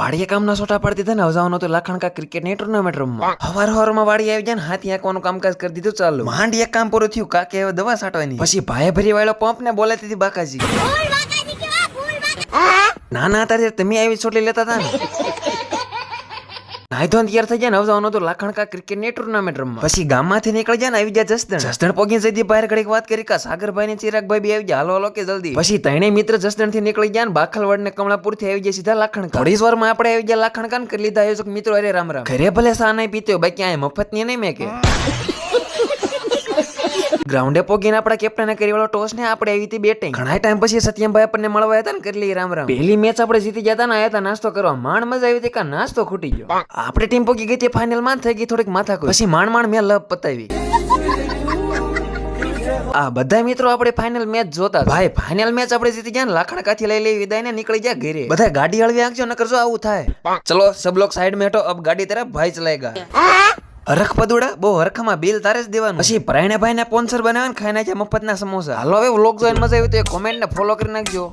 વાડીએ કામના સોટા પાડી દીધા ને હજાવનો તો લાખણકા ક્રિકેટની ટુર્નામેન્ટ રમવા. હવાર હવારમાં વાડી આવી જાય ને હાથી આંકવાનું કામકાજ કરી દીધું ચાલુ. માંડી એક કામ પૂરું થયું કાકે હવે દવા સાટવાની પછી ભાઈ ભરી વાળો પંપ ને બોલાતી હતી બાકાજી. ના ના તારે તમે આવી છોટલી લેતા હતા ને? નાઈ ધોન તૈયાર થઈ જાય ને, હવે જવાનું તો લાખણકા ક્રિકેટની ટુર્નામેન્ટ રમવા. પછી ગામમાંથી નીકળી જાય ને, આવી જાય જસદણ. જસદણ પોગી જઈથી બહાર ઘડીક વાત કરી કા સાગરભાઈ ને ચિરાગભાઈ બી આવી જાય હાલો હાલો કે જલ્દી. પછી ત્રણે મિત્ર જસદણથી નીકળી ગયા ને બાખલવાડ ને કમળાપુરથી આવી જાય સીધા લાખણ થોડી વાર વારમાં આપણે આવી ગયા લાખણ કાન કરી લીધા આયોજક મિત્રો, અરે રામ રામ. ઘરે ભલે સા નહીં પીતો બાકી આ મફતની નહીં મેં કે. ગ્રાઉન્ડે પોગીને આપણા કેપ્ટને કરી વાળો ટોસને આપણે આવી હતી બેટિંગ ઘણા ટાઈમ પછી સત્યમભાઈ આપણને મળવા આવ્યા હતા ને કરલી રામ રામ. પહેલી મેચ આપણે જીતી જતા ને આવ્યા નાસ્તો કરવા. માંડ મજા આવી હતી કે નાસ્તો ખૂટી ગયો. આપણે ટીમ પોગી ગઈ હતી ફાઇનલમાં થઈ ગઈ થોડીક માથા પછી માંડ માંડ મેં લપ પતાવી. આ બધા મિત્રો આપણે ફાઇનલ મેચ જોતા ભાઈ ફાઇનલ મેચ આપણે જીતી ગયા લાખડા કાથી લઈ લઈ વિદાય ને નીકળી ગયા ઘરે. બધા ગાડી હળવી આંખજો ન કરજો આવું થાય. ચલો સબ લોગ સાઈડ મેં અબ ગાડી તરફ ભાઈ ચલાઈ ગયા હરખ પદુડા? બહુ હરખમાં બિલ તારે જ દેવાનું. પછી પ્રાણે ભાઈ સ્પોન્સર બનાવે ને ખાઈ નાખ્યા મફતના સમોસા. હાલો હવે વ્લોગ જોઈને મજા આવી તો કોમેન્ટ ને ફોલો કરી નાખજો.